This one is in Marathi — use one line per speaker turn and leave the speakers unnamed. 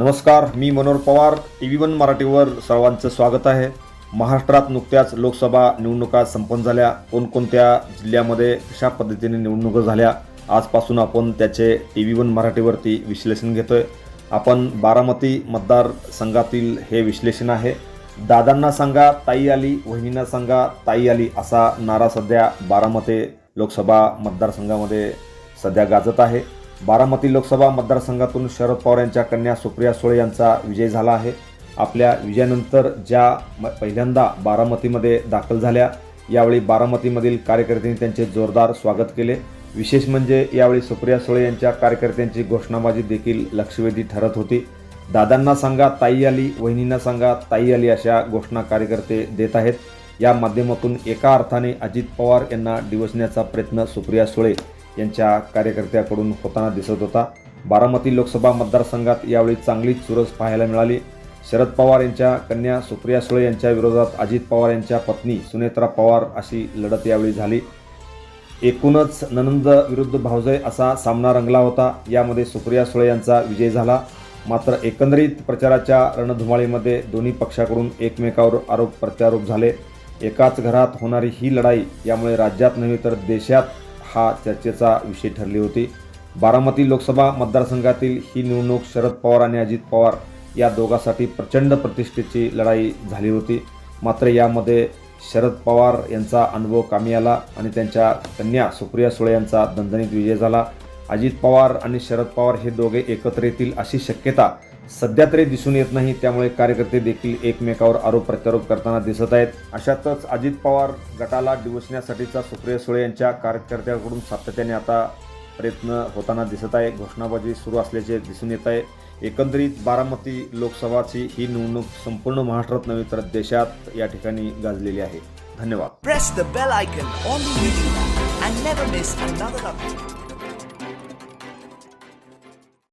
नमस्कार मी Manohar Pawar T V one मराठीवर सर्वांचं स्वागत आहे. महाराष्ट्रात नुकत्याच लोकसभा निवडणुका संपन्न झाल्या. कोणकोणत्या जिल्ह्यामध्ये कशा पद्धतीने निवडणुका झाल्या आजपासून आपण त्याचे टी व्ही वन मराठीवरती विश्लेषण घेतो आहे आपण बारामती मतदारसंघातील हे विश्लेषण आहे. दादांना सांगा ताई आली वहिनींना सांगा ताई आली असा नारा सध्या बारामती लोकसभा मतदारसंघामध्ये सध्या गाजत आहे. बारामती लोकसभा मतदारसंघातून शरद पवार यांच्या कन्या सुप्रिया सुळे यांचा विजय झाला आहे. आपल्या विजयानंतर ज्या म पहिल्यांदा बारामतीमध्ये दाखल झाल्या यावेळी बारामतीमधील कार्यकर्त्यांनी त्यांचे जोरदार स्वागत केले. विशेष म्हणजे यावेळी सुप्रिया सुळे यांच्या कार्यकर्त्यांची घोषणाबाजी देखील लक्षवेधी ठरत होती. दादांना सांगा ताई आली वहिनींना सांगा ताई आली अशा घोषणा कार्यकर्ते देत आहेत. या माध्यमातून एका अर्थाने अजित पवार यांना डिवचण्याचा प्रयत्न सुप्रिया सुळे यांच्या कार्यकर्त्याकडून होताना दिसत होता. बारामती लोकसभा मतदारसंघात यावेळी चांगलीच चुरस पाहायला मिळाली. शरद पवार यांच्या कन्या सुप्रिया सुळे यांच्या विरोधात अजित पवार यांच्या पत्नी सुनेत्रा पवार अशी लढत यावेळी झाली. एकूणच ननंद विरुद्ध भावजय असा सामना रंगला होता. यामध्ये सुप्रिया सुळे यांचा विजय झाला. मात्र एकंदरीत प्रचाराच्या रणधुमाळीमध्ये दोन्ही पक्षाकडून एकमेकावर आरोप प्रत्यारोप झाले. एकाच घरात होणारी ही लढाई यामुळे राज्यात नव्हे तर देशात हा चर्चेचा विषय ठरली होती. बारामती लोकसभा मतदारसंघातील ही निवडणूक शरद पवार आणि अजित पवार या दोघांसाठी प्रचंड प्रतिष्ठेची लढाई झाली होती. मात्र यामध्ये शरद पवार यांचा अनुभव कामी आला आणि त्यांच्या कन्या सुप्रिया सुळे यांचा दणदणीत विजय झाला. अजित पवार आणि शरद पवार हे दोघे एकत्र येतील अशी शक्यता सध्या तरी दिसून येत नाही त्यामुळे कार्यकर्ते देखील एकमेकावर आरोप प्रत्यारोप करताना दिसत आहेत. अशातच अजित पवार गटाला डिवचण्यासाठीचा सुप्रिया सुळे यांच्या कार्यकर्त्यांकडून सातत्याने आता प्रयत्न होताना दिसत आहे. घोषणाबाजी सुरू असल्याचे दिसून येत आहे. एकंदरीत बारामती लोकसभाची ही निवडणूक संपूर्ण महाराष्ट्रात नव्हे तर देशात या ठिकाणी गाजलेली आहे. धन्यवाद.